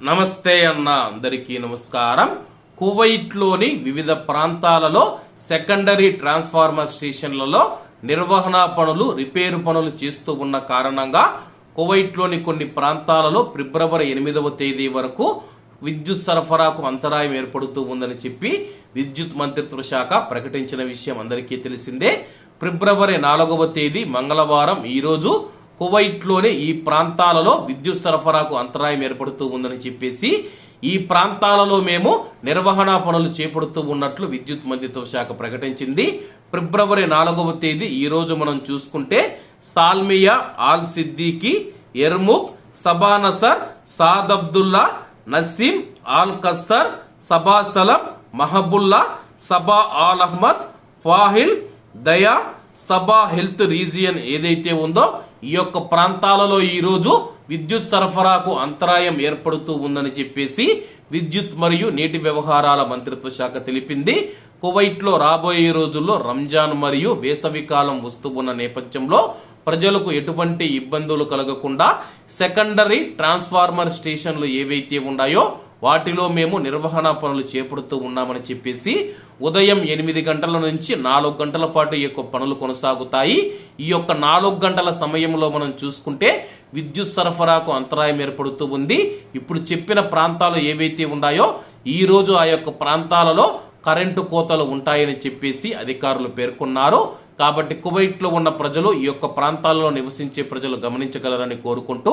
నమస్తే అన్న అందరికీ నమస్కారం. కువైట్లోని వివిధ ప్రాంతాలలో సెకండరీ ట్రాన్స్ఫార్మర్ స్టేషన్లలో నిర్వహణ పనులు రిపేరు పనులు చేస్తూ ఉన్న కారణంగా కువైట్లోని కొన్ని ప్రాంతాలలో ఫిబ్రవరి ఎనిమిదవ తేదీ వరకు విద్యుత్ సరఫరాకు అంతరాయం ఏర్పడుతూ ఉందని చెప్పి విద్యుత్ మంత్రిత్వ శాఖ ప్రకటించిన విషయం అందరికీ తెలిసిందే. ఫిబ్రవరి నాలుగవ తేదీ మంగళవారం ఈరోజు కువైట్లోని ఈ ప్రాంతాలలో విద్యుత్ సరఫరాకు అంతరాయం ఏర్పడుతూ ఉందని చెప్పేసి ఈ ప్రాంతాలలో మేము నిర్వహణ పనులు చేపడుతూ ఉన్నట్లు విద్యుత్ మంత్రిత్వ శాఖ ప్రకటించింది. ఫిబ్రవరి నాలుగవ తేదీ ఈ రోజు మనం చూసుకుంటే Salmiya Al Siddiq Yarmouk Sabah Nasser Saad Abdullah Naseem Al Qasr Sabah Salem Mahboula Sabah Al Ahmad Fahaheel Daiya Sabah health region ఏదైతే ఉందో ఈ యొక్క ప్రాంతాలలో ఈ రోజు విద్యుత్ సరఫరాకు అంతరాయం ఏర్పడుతూ ఉందని చెప్పేసి విద్యుత్ మరియు నీటి వ్యవహారాల మంత్రిత్వ శాఖ తెలిపింది. కువైట్లో రాబోయే రోజుల్లో రంజాన్ మరియు వేసవి కాలం వస్తూ ఉన్న నేపథ్యంలో ప్రజలకు ఎటువంటి ఇబ్బందులు కలగకుండా సెకండరీ ట్రాన్స్ఫార్మర్ స్టేషన్లు ఏవైతే ఉన్నాయో వాటిలో మేము నిర్వహణ పనులు చేపడుతూ ఉన్నామని చెప్పేసి ఉదయం ఎనిమిది గంటల నుంచి నాలుగు గంటల పాటు ఈ యొక్క పనులు కొనసాగుతాయి. ఈ యొక్క నాలుగు గంటల సమయంలో మనం చూసుకుంటే విద్యుత్ సరఫరాకు అంతరాయం ఏర్పడుతూ ఉంది. ఇప్పుడు చెప్పిన ప్రాంతాలు ఏవైతే ఉన్నాయో ఈ రోజు ఆ యొక్క ప్రాంతాలలో కరెంటు కోతలు ఉంటాయని చెప్పేసి అధికారులు పేర్కొన్నారు. కాబట్టి కువైట్లో ఉన్న ప్రజలు ఈ యొక్క ప్రాంతాలలో నివసించే ప్రజలు గమనించగలరని కోరుకుంటూ